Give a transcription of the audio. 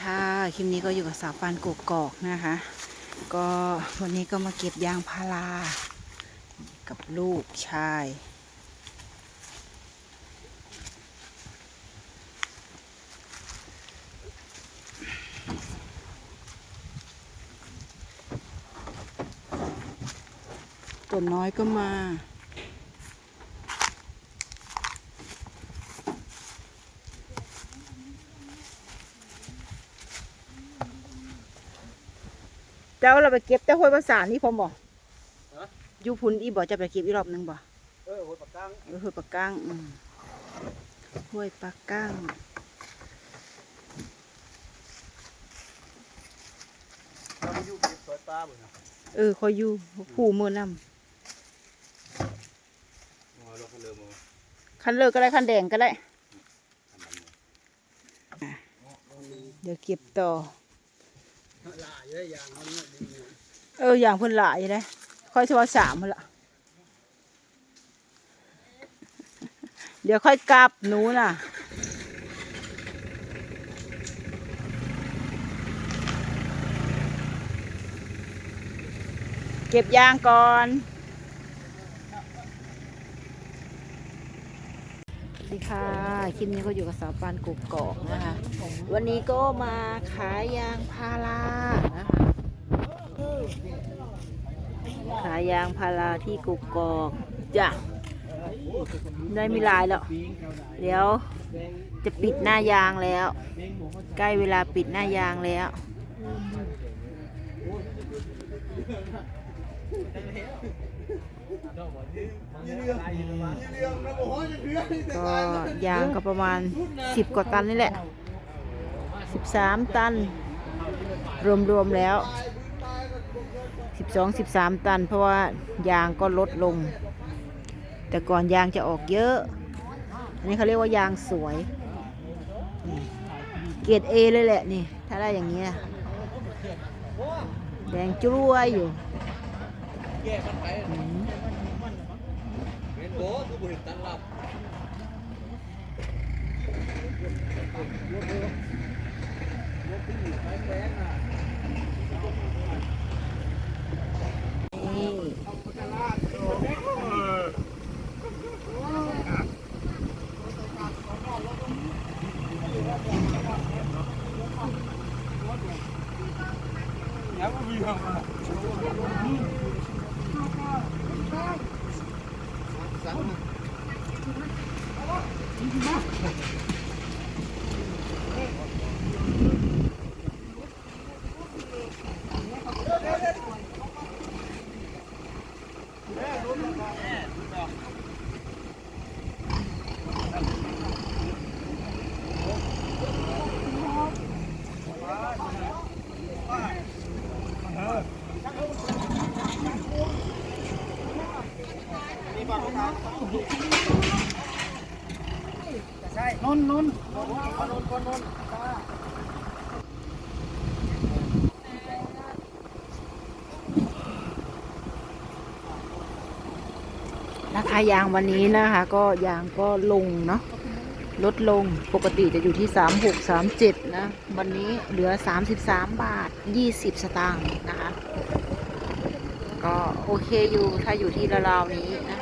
ค่ะคลิปนี้ก็อยู่กับสาวปานกกอกนะคะ ก็วันนี้ก็มาเก็บยางพารากับลูกชาย ตัวน้อยก็มา เจ้าเราไปเก็บแต่ห้วยภาษานี่ผมบอกฮะอยูพุนอีบอกจะไปเก็บอีกรอบหนึงบ่เออหัวปากกางเออห้วยปากก้างอืมห้วยปากก้างเราไปอยู่เก็บสวยปลาบ่นะเออคอยอยู่ผู้มือนำอ๋อเราก็เริ่มเอาคันเลิกก็ได้คันแดงก็ได้ทำมันเลยเดี๋ยวเก็บต่อ หลายเลยอย่างเขาเนี่ยดีอยู่เอออย่างเพิ่นหลายเลยค่อยเฉพาะสามพุ่นละเดี๋ยวค่อยกลับหนูน่ะเก็บยางก่อน สวัส ดีค่ะ คลิปนี้ก็อยู่กับสาวปานกกอกนะคะ วันนี้ก็มาขายยางพารานะคะขายยางพาราที่กกอกจ้ะได้ไม่หลายแล้ว เดี๋ยวจะปิดหน้ายางแล้ว ใกล้เวลาปิดหน้ายางแล้ว ก็ยางก็ประมาณสิบกว่าตันนี่แหละสิบสามตัน รวมๆแล้วสิบสองสิบสามตัน เพราะว่ายางก็ลดลง แต่ก่อนยางจะออกเยอะ อันนี้เขาเรียกว่ายางสวยนี่เกรดเอเลยแหละนี่ ถ้าได้อย่างเงี้ยแดงจุ้ยอยู่ แก้มันไปอืมเห็นโบคือบ่เห็นตันหลับนี่แล้วก็มีครับ นุ่นนุ่น ราคายางวันนี้นะคะ ก็ยางก็ลงเนาะลดลงปกติจะอยู่ที่ 36 37 นะ วันนี้เหลือ 33 บาท 20 สตางค์นะคะ ก็โอเคอยู่ถ้าอยู่ที่ราวๆนี้นะคะ